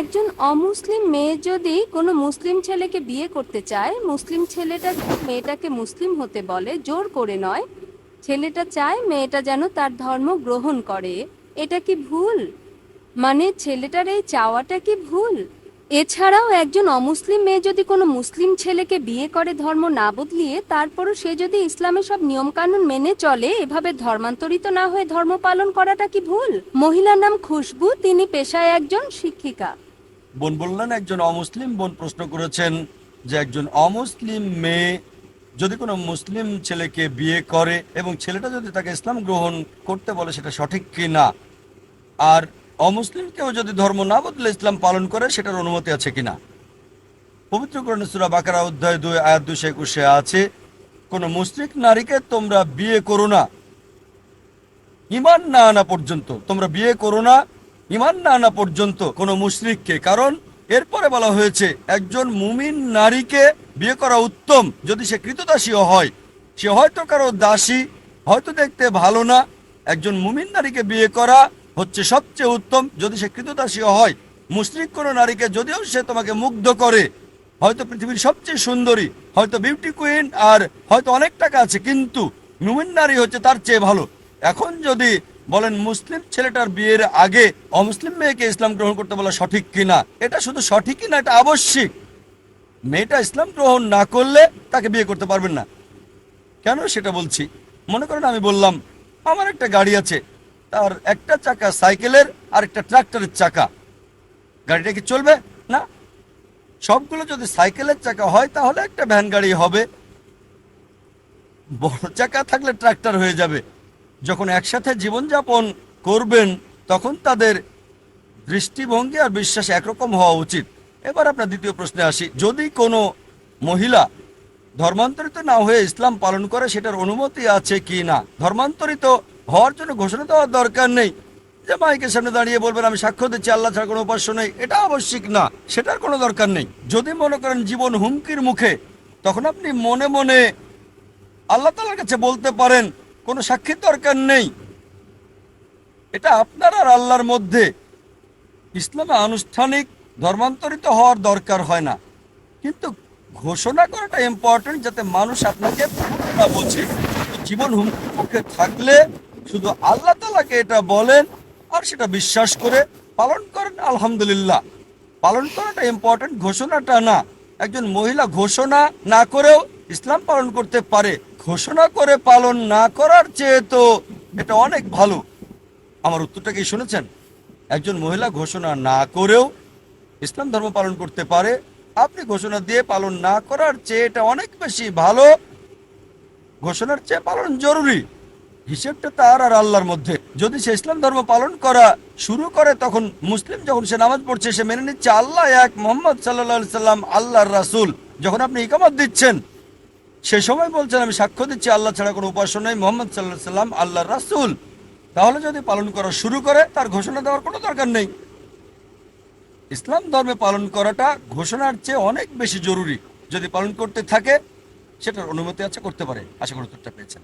একজন অমুসলিম মেয়ে যদি কোনো মুসলিম ছেলেকে বিয়ে করতে চায়, মুসলিম ছেলেটা মেয়েটাকে মুসলিম হতে বলে, জোর করে নয়। ছেলেটা চায় মেয়েটা যেন তার ধর্ম গ্রহণ করে। এটা কি ভুল? মানে ছেলেটার এই চাওয়াটা কি ভুল? এছাড়াও একজন অমুসলিম মেয়ে যদি কোনো মুসলিম ছেলেকে বিয়ে করে ধর্ম না বদলিয়ে, তারপরও সে যদি ইসলামের সব নিয়মকানুন মেনে চলে, এভাবে ধর্মান্তরিত না হয়ে ধর্ম পালন করাটা কি ভুল? মহিলার নাম খুশবু, তিনি পেশায় একজন শিক্ষিকা। বোন বললেন, একজন অমুসলিম। বোন প্রশ্ন করেছেন যে, একজন অমুসলিম মেয়ে যদি কোনো মুসলিম ছেলেকে বিয়ে করে এবং ছেলেটা যদি তাকে ইসলাম গ্রহণ করতে বলে, সেটা সঠিক কি না? আর অমুসলিম কেউ যদি ধর্ম না বদলে ইসলাম পালন করে, সেটার অনুমতি আছে কিনা পবিত্র কোরআনে সূরা বাকারা অধ্যায় দুই, আয়াত দুশো একুশে আছে, কোনো মুসলিক নারীকে তোমরা বিয়ে করো না। ইমান না আনা পর্যন্ত তোমরা বিয়ে করো না ইমান না আনা পর্যন্ত কোনো মুশরিককে, কারণ এরপরে বলা হয়েছে, একজন মুমিন নারীকে বিয়ে করা উত্তম, যদি সে কৃতদাসীও হয়। সে হয়তো কারও দাসী, হয়তো দেখতে ভালো না। একজন মুমিন নারীকে বিয়ে করা হচ্ছে সবচেয়ে উত্তম, যদি সে কৃতদাসীও হয়। মুশরিক কোনো নারীকে, যদিও সে তোমাকে মুগ্ধ করে, হয়তো পৃথিবীর সবচেয়ে সুন্দরী, হয়তো বিউটি কুইন, আর হয়তো অনেক টাকা আছে, কিন্তু মুমিন নারী হচ্ছে তার চেয়ে ভালো। এখন যদি বলেন, মুসলিম ছেলেটার বিয়ের আগে অমুসলিম মেয়েকে ইসলাম গ্রহণ করতে বলা সঠিক কিনা? এটা শুধু সঠিক কিনা, এটা আবশ্যিক। মেয়েটা ইসলাম গ্রহণ না করলে তাকে বিয়ে করতে পারবেন না। কেন সেটা বলছি? মনে করেন আমি বললাম, আমার একটা গাড়ি আছে, তার একটা চাকা সাইকেলের আর একটা ট্রাক্টরের চাকা। গাড়িটা কি চলবে? না। সবগুলো যদি সাইকেলের চাকা হয়, তাহলে একটা ভ্যান গাড়ি হবে। বড় চাকা থাকলে ট্রাক্টর হয়ে যাবে। যখন একসাথে জীবনযাপন করবেন, তখন তাদের দৃষ্টিভঙ্গি আর বিশ্বাস একরকম হওয়া উচিত। এবার আপনার দ্বিতীয় প্রশ্নে আসি। যদি কোনো মহিলা ধর্মান্তরিত না হয়ে ইসলাম পালন করে, সেটার অনুমতি আছে কি না? ধর্মান্তরিত হওয়ার জন্য ঘোষণা দেওয়ার দরকার নেই। যে মাইকের সামনে দাঁড়িয়ে বলবেন, আমি সাক্ষ্য দিচ্ছি, আল্লাহ ছাড়া কোনো উপাস্য নেই। এটা আবশ্যিক না, সেটার কোনো দরকার নেই। যদি মনে করেন জীবন হুমকির মুখে, তখন আপনি মনে মনে আল্লাহ তালার কাছে বলতে পারেন কোনো সাক্ষীর দরকার নেই। এটা আপনার আর আল্লাহর মধ্যে। ইসলামে আনুষ্ঠানিক, ধর্মান্তরিত হওয়ার দরকার হয় না। কিন্তু ঘোষণা করাটা ইম্পর্টেন্ট যাতে মানুষ আপনাকে বোঝে। জীবন হুমকি থাকলে শুধু আল্লাহ তালাকে এটা বলেন আর সেটা বিশ্বাস করে পালন করেন, আলহামদুলিল্লাহ। পালন করাটা ইম্পর্টেন্ট ঘোষণাটা না। একজন মহিলা ঘোষণা না করেও ইসলাম পালন করতে পারে। ঘোষণা করে পালন না করার চেয়ে তো এটা অনেক ভালো। আমার উত্তরটা কি শুনেছেন? একজন মহিলা ঘোষণা না করেও ইসলাম ধর্ম পালন করতে পারে, আপনি ঘোষণা দিয়ে পালন না করার চেয়ে এটা অনেক বেশি ভালো। ঘোষণার চেয়ে পালন জরুরি। হিসেবটা তার আর আল্লাহর মধ্যে। যদি সে ইসলাম ধর্ম পালন করা শুরু করে, তখন মুসলিম যখন সে নামাজ পড়ছে, সে মেনে নিচ্ছে আল্লাহ এক মোহাম্মদ সাল্লা সাল্লাম আল্লাহর রাসুল। যখন আপনি ইকামত দিচ্ছেন সে সময় বলছেন, আমি সাক্ষ্য দিচ্ছি, আল্লাহ ছাড়া কোনো উপাসন নেই। মোহাম্মদ সাল্লাহ সাল্লাম আল্লাহ রাসুল। তাহলে যদি পালন করা শুরু করে, তার ঘোষণা দেওয়ার কোনো দরকার নেই। ইসলাম ধর্মে পালন করাটা ঘোষণার চেয়ে অনেক বেশি জরুরি। যদি পালন করতে থাকে, সেটার অনুমতি আছে, করতে পারে। আশা করি উত্তরটা পেয়েছেন।